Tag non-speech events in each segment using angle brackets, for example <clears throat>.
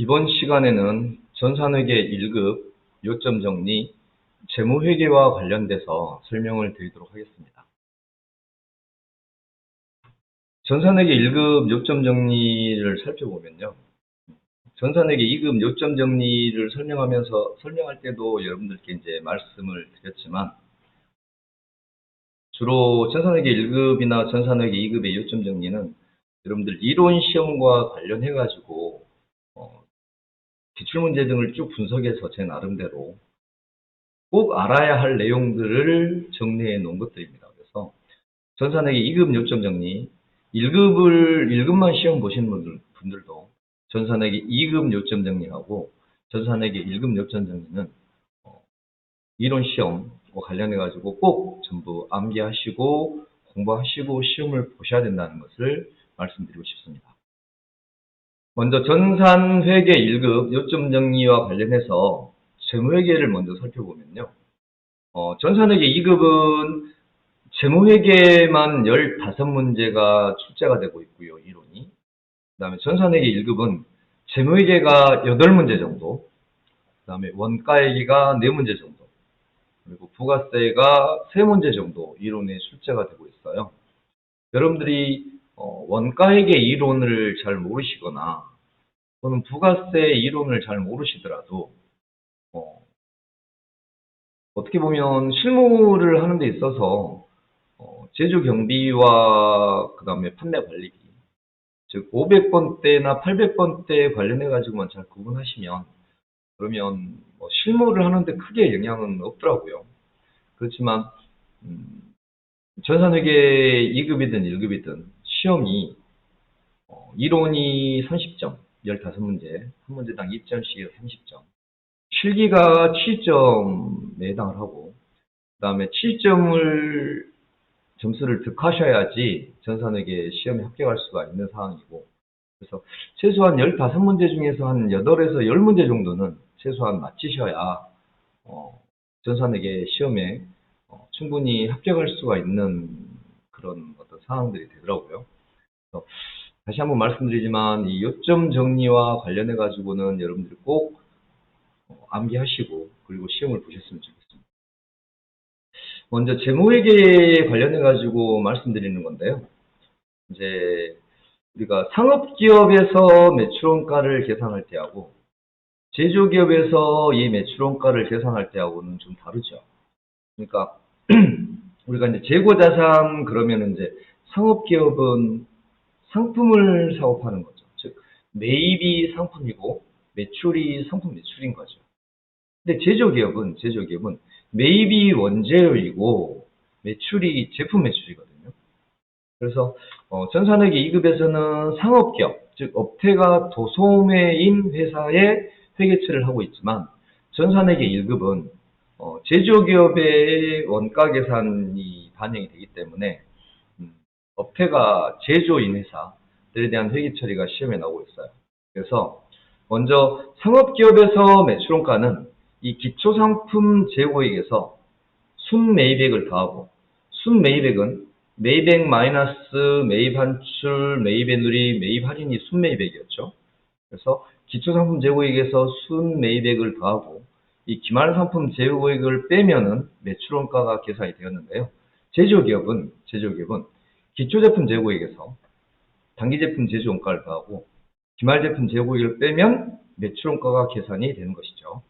이번 시간에는 전산회계 1급 요점 정리, 재무회계와 관련돼서 설명을 드리도록 하겠습니다. 전산회계 1급 요점 정리를 살펴보면요. 전산회계 2급 요점 정리를 설명하면서 설명할 때도 여러분들께 이제 말씀을 드렸지만 주로 전산회계 1급이나 전산회계 2급의 요점 정리는 여러분들 이론 시험과 관련해 가지고 어, 기출 문제 등을 쭉 분석해서 제 나름대로 꼭 알아야 할 내용들을 정리해 놓은 것들입니다. 그래서 전산회계 2급 요점 정리 1급을 1급만 시험 보시는 분들, 분들도 전산회계 2급 요점 정리하고 전산회계 1급 요점 정리는 어, 이론 시험과 관련해 가지고 꼭 전부 암기하시고 공부하시고 시험을 보셔야 된다는 것을 말씀드리고 싶습니다. 먼저 전산회계 1급 요점 정리와 관련해서 재무회계를 먼저 살펴보면요. 어, 전산회계 2급은 재무회계만 15문제가 출제가 되고 있고요. 이론이. 그 다음에 전산회계 1급은 재무회계가 8문제 정도, 그 다음에 원가회계가 4문제 정도, 그리고 부가세가 3문제 정도 이론에 출제가 되고 있어요. 여러분들이 어, 원가회계 이론을 잘 모르시거나 또는 부가세 이론을 잘 모르시더라도 어, 떻게 보면 실무를 하는 데 있어서 어, 제조 경비와 그 다음에 판매 관리비 즉 500번대나 800번대 관련해 가지고만 잘 구분하시면 그러면 뭐 실무를 하는데 크게 영향은 없더라고요. 그렇지만 음, 전산회계 2급이든 1급이든 시험이 어, 이론이 30점, 15문제, 한 문제당 2점씩 30점. 실기가 7점에 해당을 하고, 그 다음에 7점을 점수를 득하셔야지 전산회계 시험에 합격할 수가 있는 상황이고, 그래서 최소한 15문제 중에서 한 8에서 10문제 정도는 최소한 맞히셔야 어, 전산회계 시험에 어, 충분히 합격할 수가 있는 그런 어떤 상황들이 되더라고요. 다시 한번 말씀드리지만 이 요점 정리와 관련해 가지고는 여러분들이 꼭 어, 암기하시고 그리고 시험을 보셨으면 좋겠습니다. 먼저 재무회계에 관련해 가지고 말씀드리는 건데요. 이제 우리가 상업기업에서 매출원가를 계산할 때하고 제조기업에서 이 매출원가를 계산할 때하고는 좀 다르죠. 그러니까 <clears throat> 우리가 이제 재고자산 그러면 이제 상업기업은 상품을 사고 파는 거죠. 즉 매입이 상품이고 매출이 상품 매출인 거죠. 근데 제조기업은 제조기업은 매입이 원재료이고 매출이 제품 매출이거든요. 그래서 어, 전산회계 2급에서는 상업기업, 즉 업태가 도소매인 회사의 회계처를 하고 있지만 전산회계 1급은 어, 제조기업의 원가 계산이 반영이 되기 때문에 음, 업태가 제조인 회사들에 대한 회계 처리가 시험에 나오고 있어요. 그래서 먼저 상업기업에서 매출원가는 이 기초상품 재고액에서 순매입액을 더하고 순매입액은 매입액 마이너스 매입한출, 매입의 누리, 매입 할인이 순매입액이었죠. 그래서 기초상품 재고액에서 순매입액을 더하고 이 기말 상품 재고액을 빼면은 매출원가가 계산이 되었는데요. 제조기업은 제조기업은 기초제품 재고액에서 단기제품 제조원가를 더하고 기말제품 재고액을 빼면 매출원가가 계산이 되는 것이죠.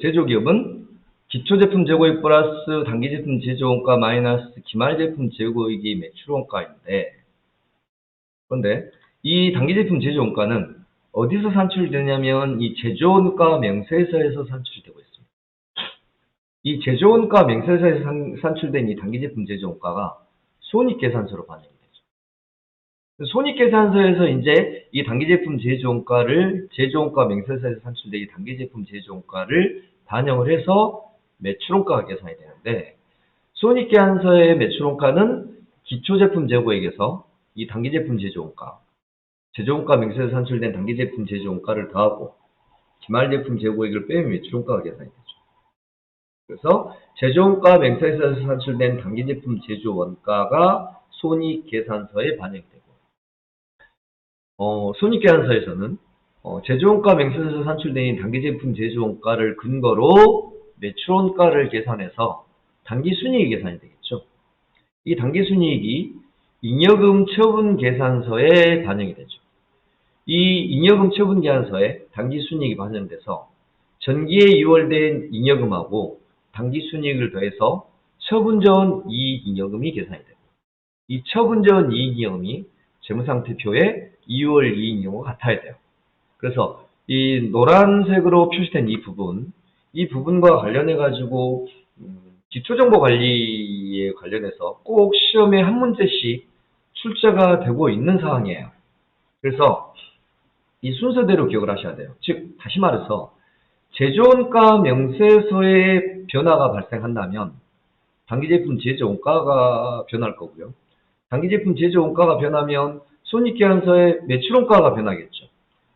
제조기업은 기초제품 재고액 플러스 단기제품 제조원가 마이너스 기말제품 재고액이 매출원가인데 그런데 이 단기제품 제조원가는 어디서 산출되냐면 이 제조원가 명세서에서 산출이 되고 있습니다. 이 제조원가 명세서에서 산, 산출된 이 단기제품 제조원가가 손익계산서로 반영이 되죠. 손익계산서에서 이제 이 단기제품 제조원가를 제조원가 명세서에서 산출된 이 단기제품 제조원가를 반영을 해서 매출원가가 계산이 되는데 손익계산서의 매출원가는 기초제품 재고액에서 이 단기제품 제조원가 제조원가 명세에서 산출된 단기제품 제조원가를 더하고 기말제품 재고액을 빼면 매출원가가 계산이 되죠. 그래서 제조원가 명세에서 산출된 단기제품 제조 원가가 손익계산서에 반영되고 어, 손익계산서에서는 어, 제조원가 명세서에서 산출된 단기 제품 제조 원가를 근거로 매출 원가를 계산해서 단기 순이익 계산이 되겠죠. 이 단기 순이익이 잉여금 처분 계산서에 반영이 되죠. 이 잉여금 처분 계산서에 단기 순이익이 반영돼서 전기에 유월된 잉여금하고 단기 순이익을 더해서 처분 전 이익 잉여금이 계산이 되고 이 처분 전 이익 잉여금이 재무상태표에 2월 이익 잉여금과 같아야 돼요. 그래서 이 노란색으로 표시된 이 부분, 이 부분과 관련해 가지고 음, 기초정보 관리에 관련해서 꼭 시험에 한 문제씩 출제가 되고 있는 사항이에요. 그래서 이 순서대로 기억을 하셔야 돼요. 즉 다시 말해서 제조원가 명세서에 변화가 발생한다면 단기제품 제조원가가 변할 거고요. 단기제품 제조원가가 변하면 손익계산서의 매출원가가 변하겠죠.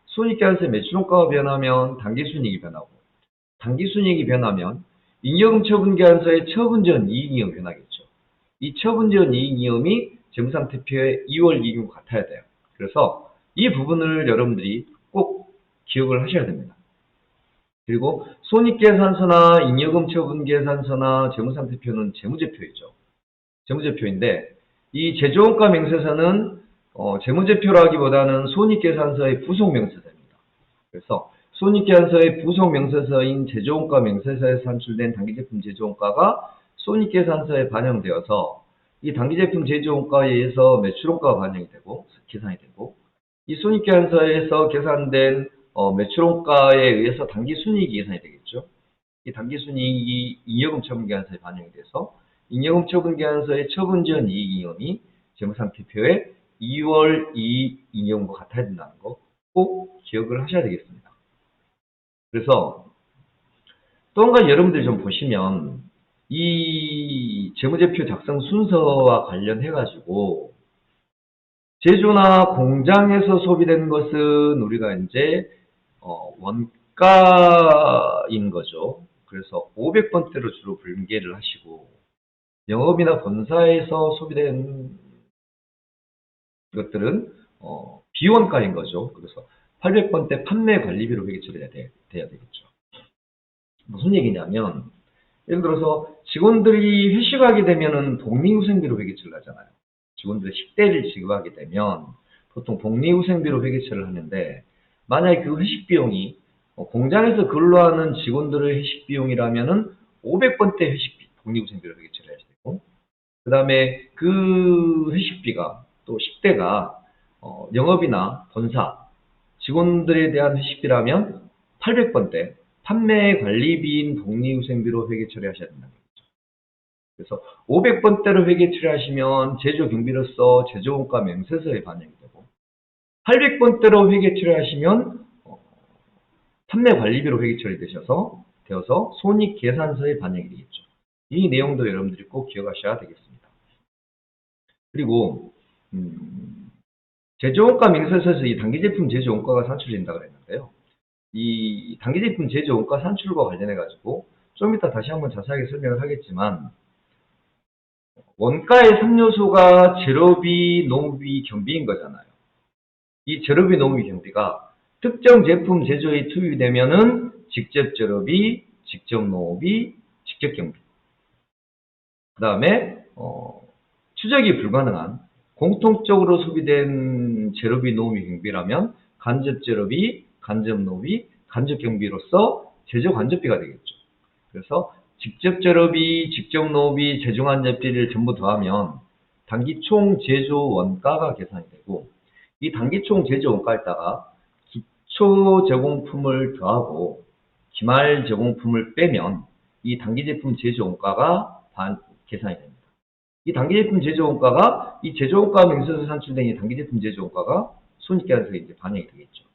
손익계산서의 매출원가가 변하면 단기순이익이 변하고 단기순이익이 변하면 잉여금 처분계산서의 처분전 이익이익이 변하겠죠. 이 처분전 이익이익이 재무상태표에 2월 이익과 같아야 돼요. 그래서 이 부분을 여러분들이 꼭 기억을 하셔야 됩니다. 그리고 손익계산서나 잉여금 처분계산서나 재무상태표는 재무제표이죠. 재무제표인데 이 제조원가 명세서는 어, 재무제표라기보다는 손익계산서의 부속 명세서입니다. 그래서 손익계산서의 부속 명세서인 제조원가 명세서에 산출된 단기제품 제조원가가 손익계산서에 반영되어서 이 단기제품 제조원가에 의해서 매출원가가 반영이 되고 계산이 되고 이 손익계산서에서 계산된 어, 매출원가에 의해서 단기순이익이 계산이 되겠죠. 이 단기순이익이 잉여금 처분계산서에 반영이 돼서 잉여금 처분계산서의 처분 전 이익잉여금이 재무상태표에 2월 이익 잉여금과 같아야 된다는 거 꼭 기억을 하셔야 되겠습니다. 그래서 또 한 가지 여러분들이 좀 보시면 이 재무제표 작성 순서와 관련해 가지고 제조나 공장에서 소비된 것은 우리가 이제 어, 원가인 거죠. 그래서 500번대로 주로 분계를 하시고 영업이나 본사에서 소비된 것들은 어, 비원가인 거죠. 그래서 800번대 판매 관리비로 회계 처리가 돼, 돼야 되겠죠. 무슨 얘기냐면 예를 들어서 직원들이 회식하게 되면은 복리후생비로 회계처리를 하잖아요. 직원들의 식대를 지급하게 되면 보통 복리후생비로 회계처리를 하는데 만약에 그 회식 비용이 어, 공장에서 근로하는 직원들의 회식 비용이라면은 500번대 회식비, 복리후생비로 회계처리해야 되고 그 다음에 그 회식비가 또 식대가 어, 영업이나 본사 직원들에 대한 회식비라면 800번대 판매 관리비인 복리후생비로 회계 처리하셔야 된다는 거죠. 그래서 500번대로 회계 처리하시면 제조 경비로서 제조원가 명세서에 반영이 되고 800번대로 회계 처리하시면 어, 판매 관리비로 회계 처리되셔서 되어서 손익 계산서에 반영이 되겠죠. 이 내용도 여러분들이 꼭 기억하셔야 되겠습니다. 그리고 음, 제조원가 명세서에서 이 단기 제품 제조원가가 산출된다고 했는데요. 이 단기 제품 제조원가 산출과 관련해 가지고 좀 이따 다시 한번 자세하게 설명을 하겠지만 원가의 3요소가 재료비, 노무비, 경비인 거잖아요. 이 재료비, 노무비, 경비가 특정 제품 제조에 투입되면은 직접 재료비, 직접 노무비, 직접 경비. 그 다음에 어, 추적이 불가능한 공통적으로 소비된 재료비, 노무비, 경비라면 간접 재료비, 간접 노비, 간접 경비로서 제조 간접비가 되겠죠. 그래서 직접 재료비, 직접 노비, 제조 간접비를 전부 더하면 단기 총 제조 원가가 계산이 되고 이 단기 총 제조 원가에다가 기초 제공품을 더하고 기말 제공품을 빼면 이 단기 제품 제조 원가가 반, 계산이 됩니다. 이 단기 제품 제조 원가가 이 제조 원가 명세서 산출된 이 단기 제품 제조 원가가 손익계산서에 이제 반영이 되겠죠.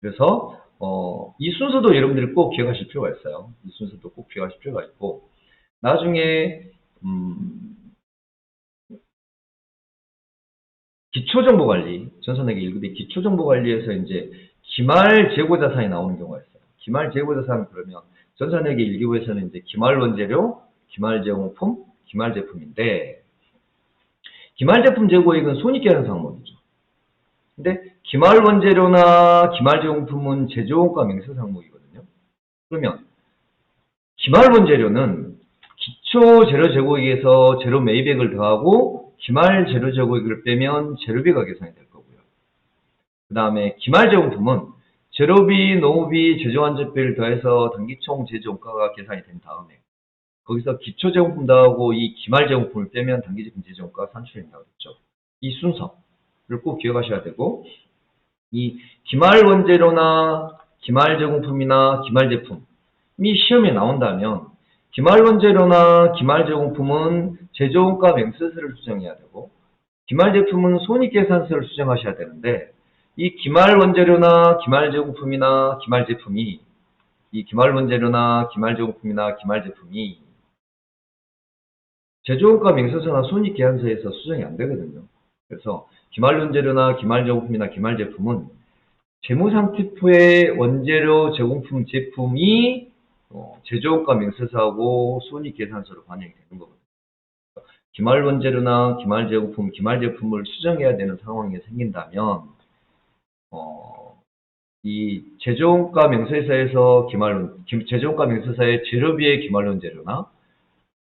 그래서 어, 이 순서도 여러분들이 꼭 기억하실 필요가 있어요. 이 순서도 꼭 기억하실 필요가 있고 나중에 음, 기초정보관리 전산회계 1급의 기초정보관리에서 이제 기말 재고자산이 나오는 경우가 있어요. 기말 재고자산 그러면 전산회계 1급에서는 이제 기말 원재료, 기말 제공품, 기말 제품인데 기말 제품 재고액은 손익계산 항목이죠. 근데 기말 원재료나 기말 제공품은 제조원가 명세 항목이거든요. 그러면 기말 원재료는 기초 재료 제고액에서 재료 매입액을 더하고 기말 재료 제고액을 빼면 재료비가 계산이 될 거고요. 그 다음에 기말 제공품은 재료비, 노후비, 제조환전비를 더해서 단기총 제조원가가 계산이 된 다음에 거기서 기초 제공품 더하고 이 기말 제공품을 빼면 단기 제품 제조원가가 산출된다고 했죠. 이 순서를 꼭 기억하셔야 되고 이 기말 원재료나 기말 제공품이나 기말 제품이 시험에 나온다면 기말 원재료나 기말 제공품은 제조원가 맹세서를 수정해야 되고 기말 제품은 손익계산서를 수정하셔야 되는데 이 기말 원재료나 기말 제공품이나 기말 제품이 이 기말 원재료나 기말 제공품이나 기말 제품이 제조원가 명세서나 손익계산서에서 수정이 안 되거든요. 그래서 기말 원재료나 기말 제공품이나 기말 제품은 재무상태표의 원재료 제공품 제품이 어, 제조원가 명세서하고 손익 계산서로 반영이 되는 거거든요. 기말 원재료나 기말 제공품, 기말 제품을 수정해야 되는 상황이 생긴다면 어, 이 제조원가 명세서에서 기말 기- 제조원가 명세서의 재료비의 기말 원재료나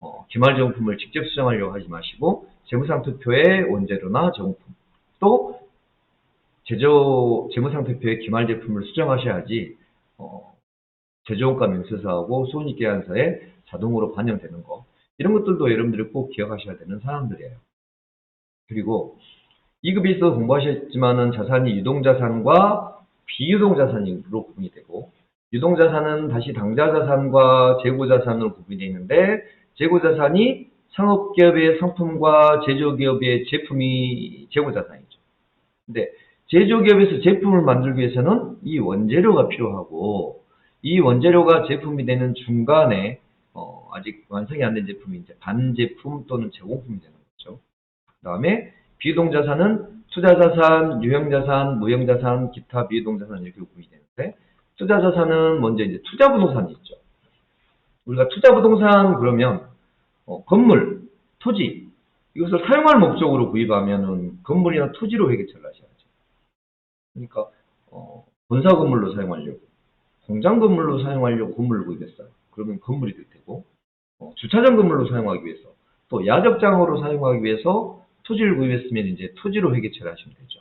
어, 기말 제공품을 직접 수정하려고 하지 마시고 재무상 투표의 원재료나 제공품 또 제조 재무상태표의 기말 제품을 수정하셔야지 어, 제조원가 명세서하고 손익계산서에 자동으로 반영되는 거 이런 것들도 여러분들이 꼭 기억하셔야 되는 사항들이에요. 그리고 2급에서 공부하셨지만은 자산이 유동자산과 비유동자산으로 구분이 되고 유동자산은 다시 당좌자산과 재고자산으로 구분이 되어 있는데 재고자산이 상업기업의 상품과 제조기업의 제품이 재고자산이죠. 근데 제조기업에서 제품을 만들기 위해서는 이 원재료가 필요하고 이 원재료가 제품이 되는 중간에 어, 아직 완성이 안 된 제품이 이제 반제품 또는 제공품이 되는 거죠. 그 다음에 비유동자산은 투자자산, 유형자산, 무형자산, 기타 비유동자산 이렇게 구분이 되는데 투자자산은 먼저 이제 투자부동산이 있죠. 우리가 투자부동산 그러면 어, 건물, 토지 이것을 사용할 목적으로 구입하면은 건물이나 토지로 회계처를 하셔야죠. 그러니까 어, 본사 건물로 사용하려고 공장 건물로 사용하려고 건물을 구입했어요. 그러면 건물이 될 테고 어, 주차장 건물로 사용하기 위해서 또 야적장으로 사용하기 위해서 토지를 구입했으면 이제 토지로 회계처를 하시면 되죠.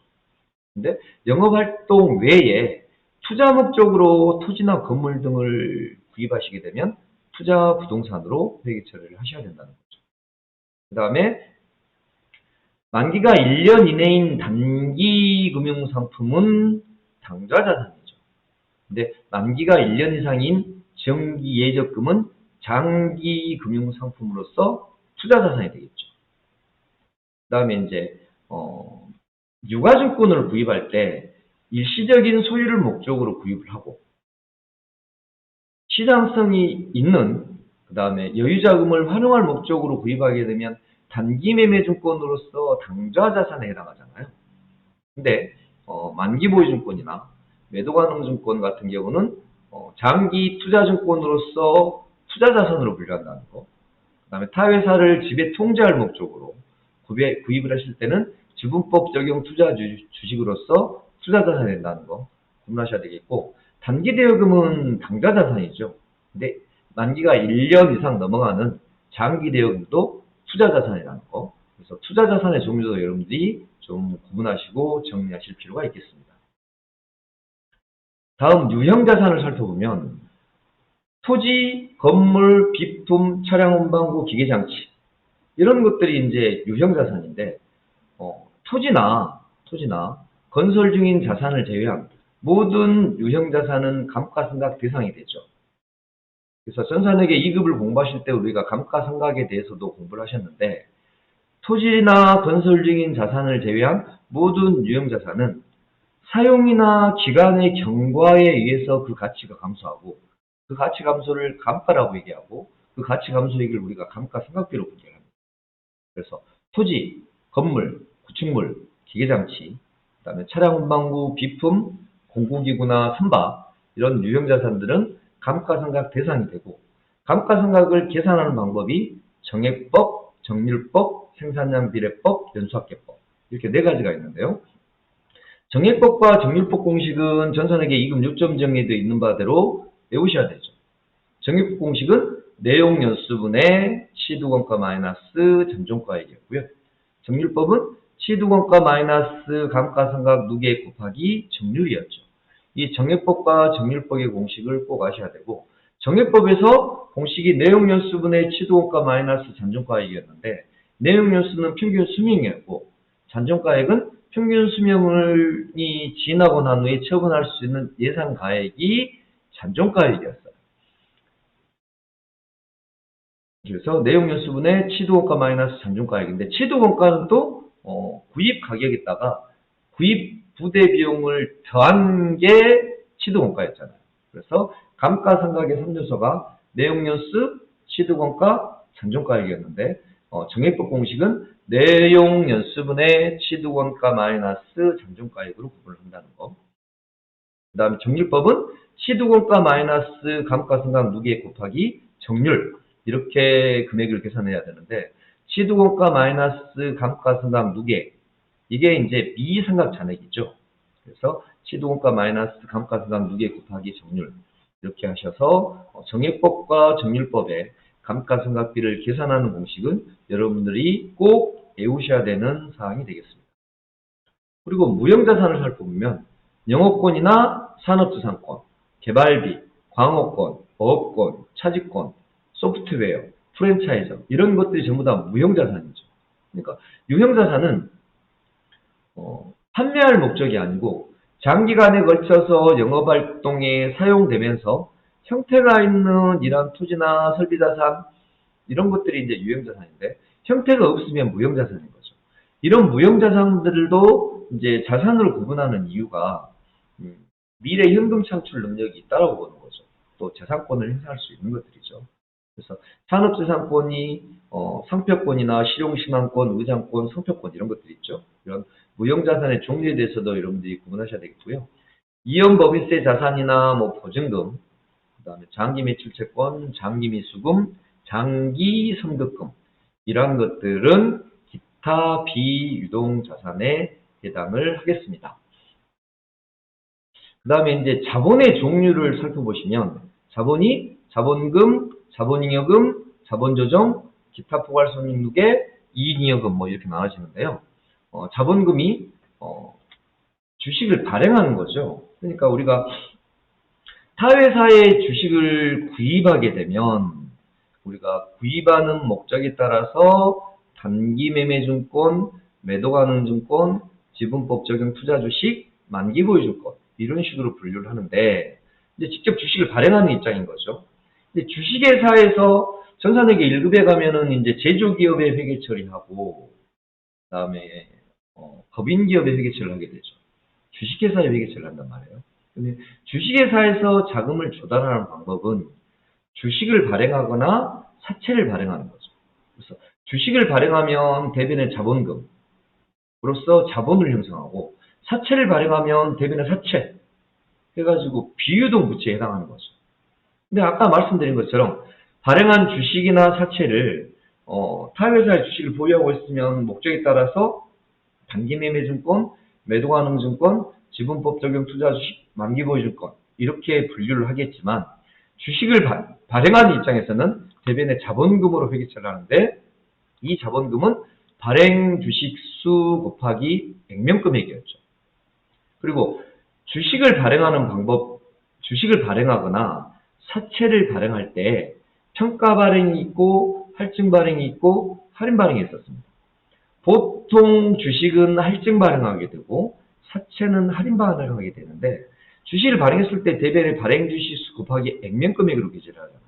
근데 영업활동 외에 투자 목적으로 토지나 건물 등을 구입하시게 되면 투자 부동산으로 회계 처리를 하셔야 된다는 거죠. 그 다음에 만기가 1년 이내인 단기 금융 상품은 당좌 자산이죠. 근데 만기가 1년 이상인 정기 예적금은 장기 금융 상품으로서 투자 자산이 되겠죠. 그 다음에 이제 어, 유가 증권을 구입할 때 일시적인 소유를 목적으로 구입을 하고 시장성이 있는 그 다음에 여유 자금을 활용할 목적으로 구입하게 되면 단기 매매 증권으로서 당좌 자산에 해당하잖아요. 근데 어, 만기 보유 증권이나 매도 가능 증권 같은 경우는 어, 장기 투자 증권으로서 투자 자산으로 분류한다는 거. 그 다음에 타 회사를 지배 통제할 목적으로 구입, 구입을 하실 때는 지분법 적용 투자 주, 주식으로서 투자 자산이 된다는 거 구분하셔야 되겠고 단기 대여금은 당좌 자산이죠. 근데 만기가 1년 이상 넘어가는 장기 대여금도 투자 자산이라는 거. 그래서 투자 자산의 종류도 여러분들이 좀 구분하시고 정리하실 필요가 있겠습니다. 다음 유형 자산을 살펴보면 토지, 건물, 비품, 차량 운반구, 기계 장치 이런 것들이 이제 유형 자산인데 어, 토지나 토지나 건설 중인 자산을 제외한 모든 유형 자산은 감가상각 대상이 되죠. 그래서 전산회계 2급을 공부하실 때 우리가 감가상각에 대해서도 공부를 하셨는데 토지나 건설 중인 자산을 제외한 모든 유형 자산은 사용이나 기간의 경과에 의해서 그 가치가 감소하고 그 가치 감소를 감가라고 얘기하고 그 가치 감소액을 우리가 감가상각비로 분석합니다. 그래서 토지, 건물, 구축물, 기계장치, 그 다음에 차량 운반구, 비품, 공구기구나 선박 이런 유형 자산들은 감가상각 대상이 되고 감가상각을 계산하는 방법이 정액법, 정률법, 생산량 비례법, 연수학계법 이렇게 네 가지가 있는데요. 정액법과 정률법 공식은 전산에게 이금 요점 정리되어 있는 바대로 외우셔야 되죠. 정액법 공식은 내용 연수분의 치두원가 마이너스 잠정가액이었고요. 정률법은 치두원가 마이너스 감가상각 누계 곱하기 정률이었죠. 이 정액법과 정률법의 공식을 꼭 아셔야 되고 정액법에서 공식이 내용 연수분의 치두원가 마이너스 잔존가액이었는데 내용 연수는 평균 수명이었고 잔존가액은 평균 수명이 지나고 난 후에 처분할 수 있는 예상 가액이 잔존가액이었어요. 그래서 내용 연수분의 치도원가 마이너스 잔존가액인데 치도원가는 또 어, 구입 가격에다가 구입 부대 비용을 더한 게 치도원가였잖아요. 그래서 감가상각의 3조서가 내용 연수, 치도원가, 잔존가액이었는데 어, 정액법 공식은 내용 연수분의 치도원가 마이너스 잔존가액으로 구분을 한다는 거. 그 다음에 정률법은 치도원가 마이너스 감가상각 누계 곱하기 정률 이렇게 금액을 계산해야 되는데 시두원가 마이너스 감가상각 누계 이게 이제 미상각 잔액이죠. 그래서 시두원가 마이너스 감가상각 누계 곱하기 정률 이렇게 하셔서 어, 정액법과 정률법의 감가상각비를 계산하는 공식은 여러분들이 꼭 외우셔야 되는 사항이 되겠습니다. 그리고 무형자산을 살펴보면 영업권이나 산업자산권, 개발비, 광업권, 어업권, 차지권, 소프트웨어, 프랜차이저 이런 것들이 전부 다 무형자산이죠. 그러니까 유형자산은 어, 판매할 목적이 아니고 장기간에 걸쳐서 영업활동에 사용되면서 형태가 있는 이런 토지나 설비자산 이런 것들이 이제 유형자산인데 형태가 없으면 무형자산인 거죠. 이런 무형자산들도 이제 자산으로 구분하는 이유가 음, 미래 현금 창출 능력이 있다고 보는 거죠. 또 재산권을 행사할 수 있는 것들이죠. 그래서 산업재산권이 어, 상표권이나 실용신앙권, 의장권, 성표권 이런 것들이 있죠. 이런 무형자산의 종류에 대해서도 여러분들이 구분하셔야 되겠고요. 이연법인세 자산이나 뭐 보증금, 그 다음에 장기 매출채권, 장기 미수금, 장기 선급금 이러한 것들은 기타 비유동 자산에 해당을 하겠습니다. 그 다음에 이제 자본의 종류를 살펴보시면 자본이 자본금, 자본잉여금, 자본조정, 기타 포괄손익누계, 이익잉여금 뭐 이렇게 나눠지는데요. 어, 자본금이 어, 주식을 발행하는 거죠. 그러니까 우리가 타회사의 주식을 구입하게 되면 우리가 구입하는 목적에 따라서 단기 매매 증권, 매도 가능 증권, 지분법 적용 투자 주식, 만기 보유 증권 이런 식으로 분류를 하는데 이제 직접 주식을 발행하는 입장인 거죠. 근데 주식회사에서 전산회계 1급에 가면은 이제 제조기업의 회계 처리하고 그다음에 어, 법인기업의 회계 처리를 하게 되죠. 주식회사의 회계 처리를 한단 말이에요. 근데 주식회사에서 자금을 조달하는 방법은 주식을 발행하거나 사채를 발행하는 거죠. 그래서 주식을 발행하면 대변의 자본금으로서 자본을 형성하고 사채를 발행하면 대변의 사채 해가지고 비유동 부채에 해당하는 거죠. 근데 아까 말씀드린 것처럼 발행한 주식이나 사채를 어, 타회사의 주식을 보유하고 있으면 목적에 따라서 단기 매매 증권, 매도 가능 증권, 지분법 적용 투자 주식, 만기 보유 증권 이렇게 분류를 하겠지만 주식을 바, 발행하는 입장에서는 대변의 자본금으로 회계처를 하는데 이 자본금은 발행 주식 수 곱하기 액면 금액이었죠. 그리고 주식을 발행하는 방법, 주식을 발행하거나 사채를 발행할 때 평가 발행이 있고 할증 발행이 있고 할인 발행이 있었습니다. 보통 주식은 할증 발행하게 되고 사채는 할인 발행하게 되는데 주식을 발행했을 때 대변의 발행 수 곱하기 액면 금액으로 계제를 하잖아요.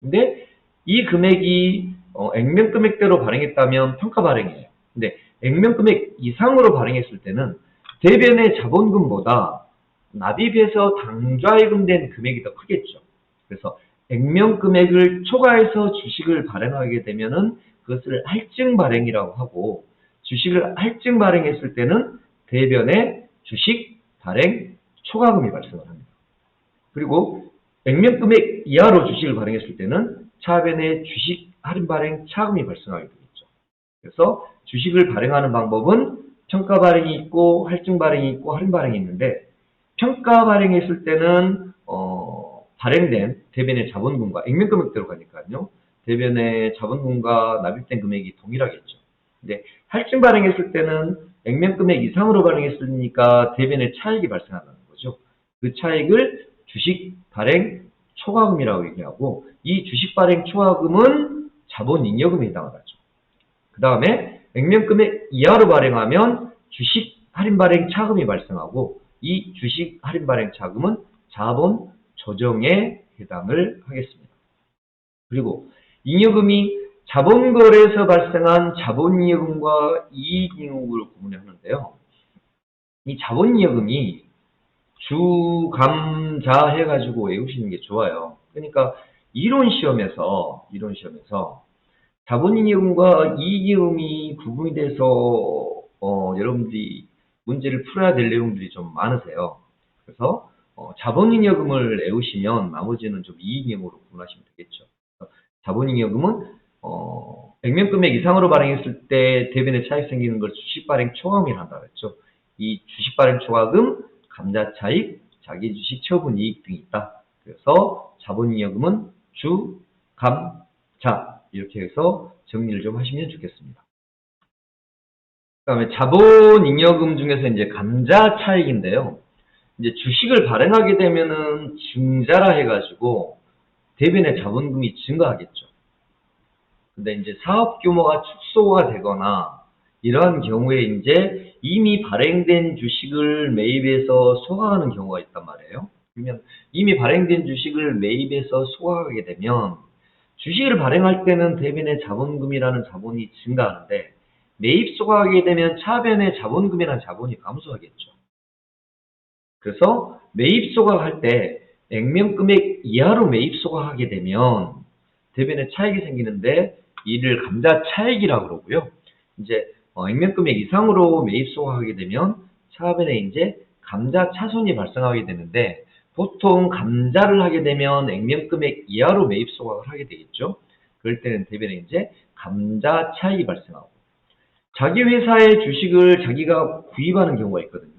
근데 이 금액이 어, 액면 금액대로 발행했다면 평가 발행이에요. 근데 액면 금액 이상으로 발행했을 때는 대변의 자본금보다 납입해서 당좌예금된 금액이 더 크겠죠. 그래서 액면 금액을 초과해서 주식을 발행하게 되면은 그것을 할증 발행이라고 하고 주식을 할증 발행했을 때는 대변의 주식 발행 초과금이 발생을 합니다. 그리고 액면 금액 이하로 주식을 발행했을 때는 차변의 주식 할인 발행 차금이 발생하게 되겠죠. 그래서 주식을 발행하는 방법은 평가 발행이 있고 할증 발행이 있고 할인 발행이 있는데 평가 발행했을 때는 어, 발행된 대변의 자본금과 액면 금액대로 가니까요. 대변의 자본금과 납입된 금액이 동일하겠죠. 근데 할증 발행했을 때는 액면 금액 이상으로 발행했으니까 대변의 차익이 발생한다는 거죠. 그 차익을 주식 발행 초과금이라고 얘기하고 이 주식 발행 초과금은 자본 잉여금에 해당하죠. 그 다음에 액면 금액 이하로 발행하면 주식 할인 발행 차금이 발생하고 이 주식 할인 발행 차금은 자본 조정에 해당을 하겠습니다. 그리고 잉여금이 자본거래에서 발생한 자본이여금과 이익이익을 구분하는데요. 이 자본이여금이 주감자 해가지고 외우시는 게 좋아요. 그러니까 이론 시험에서 이론 시험에서 자본이익금과 이익이익이 구분이 돼서 어, 여러분들이 문제를 풀어야 될 내용들이 좀 많으세요. 그래서 어, 자본잉여금을 외우시면 나머지는 좀 이익잉여금으로 구분하시면 되겠죠. 자본잉여금은 어, 액면금액 이상으로 발행했을 때 대변에 차익 생기는 걸 주식 발행 초과금이라 한다고 했죠. 이 주식 발행 초과금, 감자 차익, 자기 주식 처분 이익 등이 있다. 그래서 자본잉여금은 주, 감, 자 이렇게 해서 정리를 좀 하시면 좋겠습니다. 그 다음에 자본잉여금 중에서 이제 감자 차익인데요. 이제 주식을 발행하게 되면은 증자라 해가지고 대변의 자본금이 증가하겠죠. 근데 이제 사업 규모가 축소가 되거나 이러한 경우에 이제 이미 발행된 주식을 매입해서 소각하는 경우가 있단 말이에요. 그러면 이미 발행된 주식을 매입해서 소각하게 되면 주식을 발행할 때는 대변의 자본금이라는 자본이 증가하는데 매입 소각하게 되면 차변의 자본금이라는 자본이 감소하겠죠. 그래서 매입 소각할 때 액면 금액 이하로 매입 소각하게 되면 대변에 차익이 생기는데 이를 감자 차익이라고 그러고요. 이제 어, 액면 금액 이상으로 매입 소각하게 되면 차변에 이제 감자 차손이 발생하게 되는데 보통 감자를 하게 되면 액면 금액 이하로 매입 소각을 하게 되겠죠. 그럴 때는 대변에 이제 감자 차익이 발생하고 자기 회사의 주식을 자기가 구입하는 경우가 있거든요.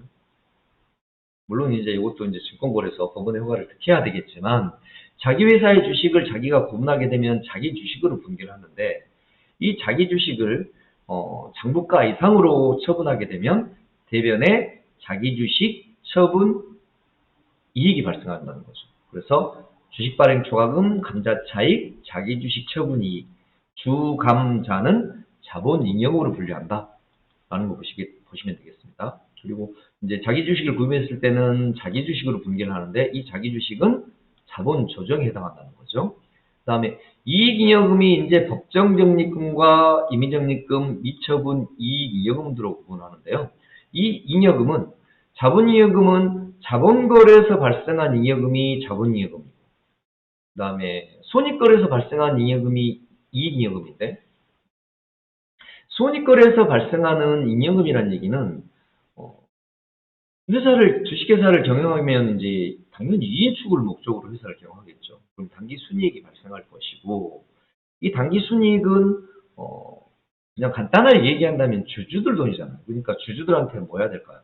물론 이제 이것도 이제 증권거래소 법원의 허가를 득해야 되겠지만 자기 회사의 주식을 자기가 구분하게 되면 자기 주식으로 분기를 하는데 이 자기 주식을 어, 장부가 이상으로 처분하게 되면 대변에 자기 주식 처분 이익이 발생한다는 거죠. 그래서 주식 발행 초과금, 감자 차익, 자기 주식 처분 이익, 주감자는 자본 잉여금으로 분류한다. 라는 거 보시게, 보시면 되겠습니다. 그리고 이제 자기 주식을 구매했을 때는 자기 주식으로 분기를 하는데 이 자기 주식은 자본 조정에 해당한다는 거죠. 그 다음에 이익잉여금이 이제 법정적립금과 임의적립금, 미처분, 이익잉여금으로 구분하는데요. 이 잉여금은 자본잉여금은 자본거래에서 발생한 잉여금이 자본잉여금이고 그 다음에 손익거래에서 발생한 잉여금이 이익잉여금인데 손익거래에서 발생하는 잉여금이라는 얘기는 어, 회사를 주식회사를 경영하면 이제 당연히 이익 추구를 목적으로 회사를 경영하겠죠. 그럼 단기 순이익이 발생할 것이고 이 단기 순이익은 어, 그냥 간단하게 얘기한다면 주주들 돈이잖아요. 그러니까 주주들한테 뭐 해야 될까요?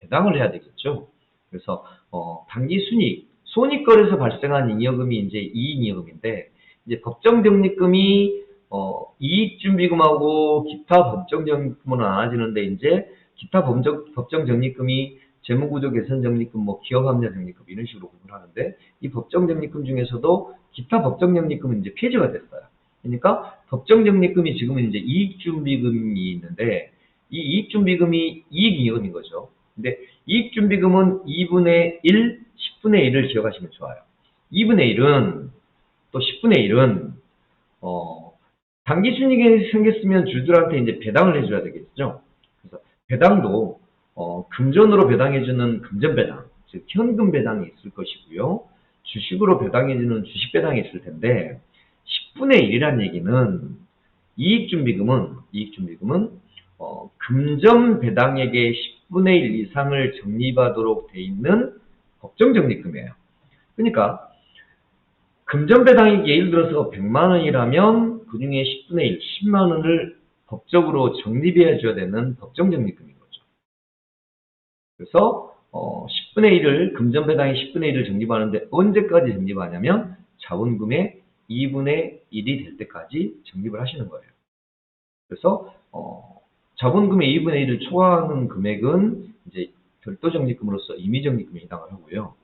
배당을 해야 되겠죠. 그래서 어, 단기 순이익, 손익거래에서 발생한 잉여금이 이제 이익잉여금인데 이제 법정적립금이 어, 이익준비금하고 기타 법정적립금은 나눠지는데 이제 기타 법정, 법정적립금이 재무구조 개선 적립금, 뭐 기업 합리화 적립금 이런 식으로 구분하는데 이 법정 적립금 중에서도 기타 법정 적립금은 이제 폐지가 됐어요. 그러니까 법정 적립금이 지금은 이제 이익 준비금이 있는데 이 이익 준비금이 이익 이익금인 거죠. 근데 이익 준비금은 2분의 1, 10분의 1을 기억하시면 좋아요. 2분의 1은 또 10분의 1은 어 단기 순이익이 생겼으면 주주들한테 이제 배당을 해줘야 되겠죠. 그래서 배당도 어, 금전으로 배당해주는 금전 배당, 즉 현금 배당이 있을 것이고요. 주식으로 배당해주는 주식 배당이 있을 텐데 10분의 1이란 얘기는 이익준비금은 이익준비금은 어, 금전 배당액의 10분의 1 이상을 적립하도록 돼 있는 법정적립금이에요. 그러니까 금전 배당액이 예를 들어서 100만 원이라면 그 중에 10분의 1, 10만 원을 법적으로 적립해 줘야 되는 법정적립금인 거죠. 그래서 어, 10분의 1을 금전 배당의 10분의 1을 적립하는데 언제까지 적립하냐면 자본금의 2분의 1이 될 때까지 적립을 하시는 거예요. 그래서 어, 자본금의 2분의 1을 초과하는 금액은 이제 별도 적립금으로서 임의 적립금에 해당을 하고요.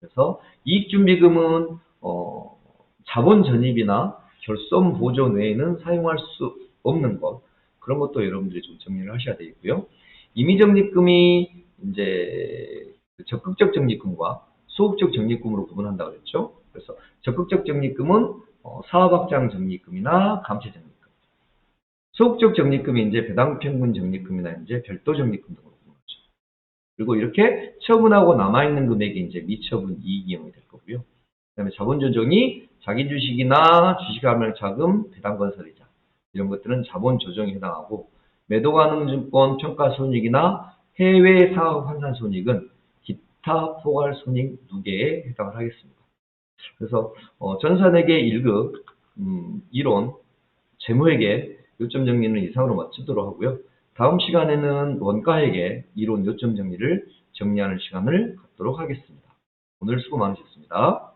그래서 이익준비금은 어, 자본 전입이나 결손 보조 외에는 사용할 수 없는 것 그런 것도 여러분들이 좀 정리를 하셔야 되겠고요. 임의 적립금이 이제 적극적 적립금과 소극적 적립금으로 구분한다고 그랬죠. 그래서 적극적 적립금은 어, 사업확장 적립금이나 감채 적립금. 소극적 적립금이 이제 배당평균 적립금이나 이제 별도 적립금 등으로 구분하죠. 그리고 이렇게 처분하고 남아있는 금액이 이제 미처분 이익이용이 될 거고요. 그 다음에 자본 조정이 자기 주식이나 주식하면 자금, 배당 건설이자 이런 것들은 자본 조정에 해당하고 매도 가능 증권 평가 손익이나 해외 사업 환산 손익은 기타 포괄 손익 두 개에 해당을 하겠습니다. 그래서 어, 전산회계 1급 음, 이론 재무회계 요점 정리는 이상으로 마치도록 하고요. 다음 시간에는 원가회계 이론 요점 정리를 정리하는 시간을 갖도록 하겠습니다. 오늘 수고 많으셨습니다.